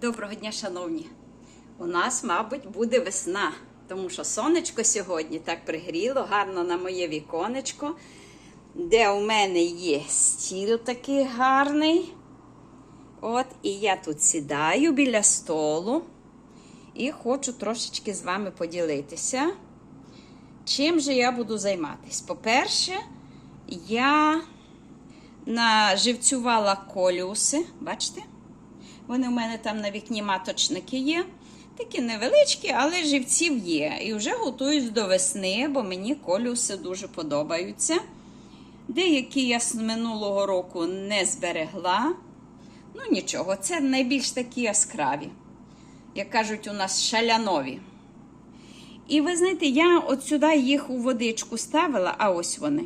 Доброго дня, шановні! У нас, мабуть, буде весна, тому що сонечко сьогодні так пригріло, гарно на моє віконечко, де у мене є стіл такий гарний. От, і я тут сідаю біля столу і хочу трошечки з вами поділитися. Чим же я буду займатися? По-перше, я наживцювала коліуси, бачите? Вони у мене там на вікні маточники є. Такі невеличкі, але живців є. І вже готуюсь до весни, бо мені колюси дуже подобаються. Деякі я з минулого року не зберегла. Ну, нічого, це найбільш такі яскраві. Як кажуть, у нас шалянові. І ви знаєте, я от сюди їх у водичку ставила, а ось вони.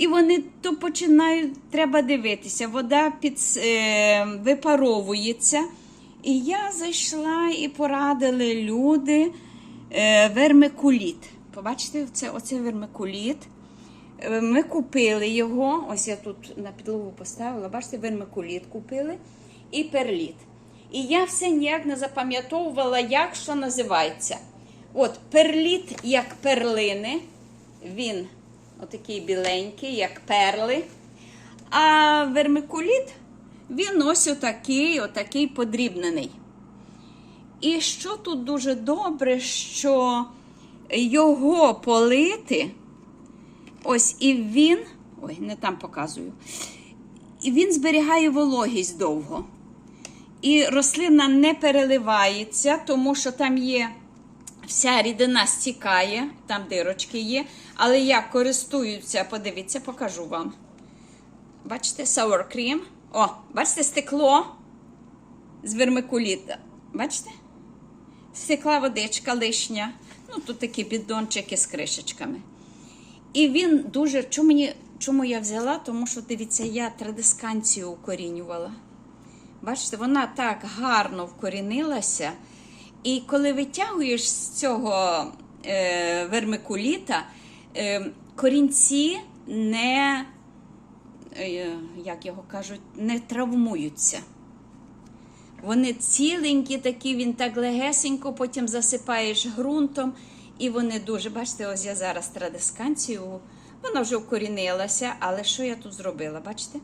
І вони то починають, треба дивитися, вода під, е, випаровується. І я зайшла і порадили люди е, вермикуліт. Побачите, це, оце вермикуліт. Е, Ми купили його. Ось я тут на підлогу поставила, бачите, вермикуліт купили і перліт. І я все ніяк не запам'ятовувала, як що називається. От, перліт, як перлини, він отакий біленький, як перли. А вермикуліт, він ось отакий, отакий подрібнений. І що тут дуже добре, що його полити, ось і він, ой, не там показую, і він зберігає вологість довго. І рослина не переливається, тому що там є вся рідина стікає, там дирочки є. Але я користуюся, подивіться, покажу вам. Бачите, sour cream. О, бачите, стекло з вермикуліта. Бачите? Стекла водичка лишня. Ну, тут такі бідончики з кришечками. І він дуже. Чому, мені, чому я взяла? Тому що, дивіться, я традисканцію укорінювала. Бачите, вона так гарно вкорінилася. І коли витягуєш з цього е, вермикуліта, е, корінці не, е, як його кажуть, не травмуються. Вони ціленькі, такі, він так легесенько, потім засипаєш ґрунтом, і вони дуже, бачите, ось я зараз традисканцію, вона вже укорінилася, але що я тут зробила? Бачите?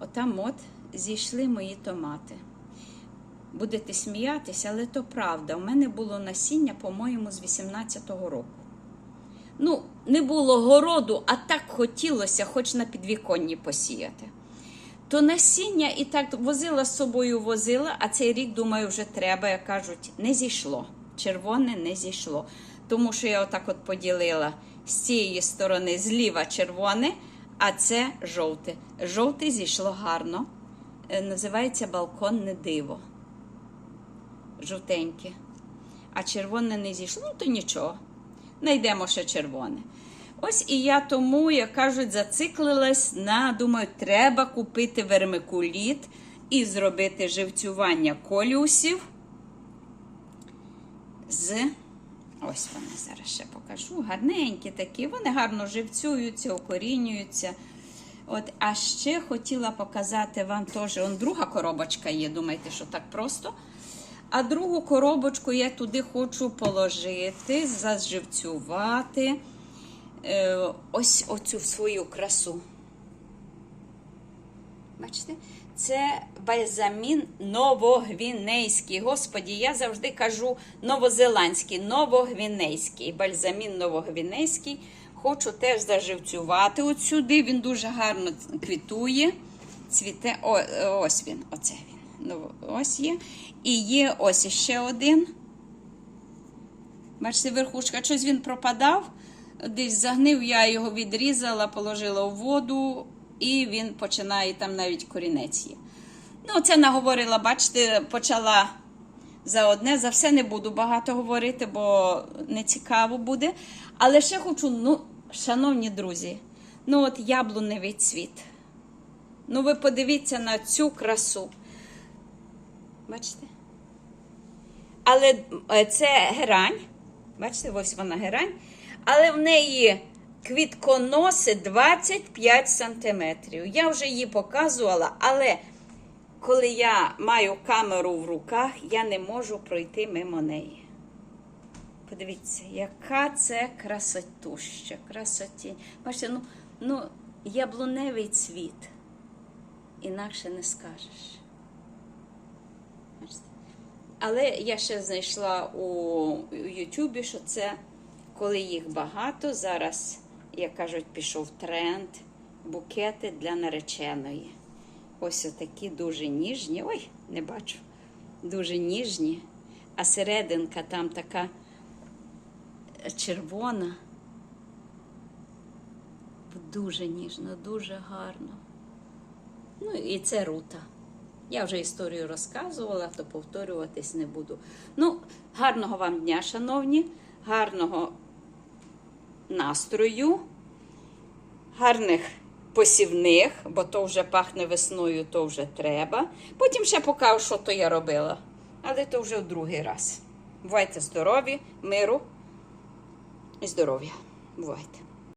Отам от зійшли мої томати. Будете сміятися, але то правда. У мене було насіння, по-моєму, з 18-го року. Ну, не було городу, а так хотілося, хоч на підвіконні посіяти. То насіння і так возила з собою, возила, а цей рік, думаю, вже треба, як кажуть, не зійшло. Червоне не зійшло. Тому що я отак от поділила з цієї сторони зліва червоне, а це жовте. Жовте зійшло гарно. Е, Називається балконне диво жовтеньке, а червоне не зійшло, ну то нічого. Найдемо ще червоне. Ось і я тому, як кажуть, зациклилась на, думаю, треба купити вермикуліт і зробити живцювання колюсів з. Ось вони зараз ще покажу. Гарненькі такі, вони гарно живцюються, укорінюються. От, А ще хотіла показати вам теж, он друга коробочка є, думаєте, що так просто. А другу коробочку я туди хочу положити, заживцювати е, ось оцю свою красу. Бачите? Це бальзамін новогвінейський. Господі, я завжди кажу новозеландський, новогвінейський. Бальзамін новогвінейський. Хочу теж заживцювати от сюди. Він дуже гарно квітує. Цвіте, О, ось він, оце він. Ну, ось є. І є ось ще один. Бачите, верхушка, щось він пропадав, десь загнив, я його відрізала, положила в воду, і він починає там навіть корінець є. Ну, це наговорила, бачите, почала за одне, за все не буду багато говорити, бо не цікаво буде. Але ще хочу, ну, шановні друзі, ну от яблуневий цвіт. Ну, ви подивіться на цю красу. Бачите? Але це герань. Бачите, ось вона герань. Але в неї квітконоси 25 см. Я вже її показувала, але коли я маю камеру в руках, я не можу пройти мимо неї. Подивіться, яка це красотуща, красоті. Бачите, ну, ну яблуневий цвіт. Інакше не скажеш. Бачите? Але я ще знайшла у Ютубі, що це коли їх багато, зараз, як кажуть, пішов тренд букети для нареченої. Ось отакі дуже ніжні. Ой, не бачу. Дуже ніжні. А серединка там така червона. Дуже ніжно, дуже гарно. Ну і це рута. Я вже історію розказувала, то повторюватись не буду. Ну, гарного вам дня, шановні, гарного настрою, гарних посівних, бо то вже пахне весною, то вже треба. Потім ще покажу, що то я робила. Але то вже в другий раз. Бувайте здорові, миру і здоров'я. Бувайте.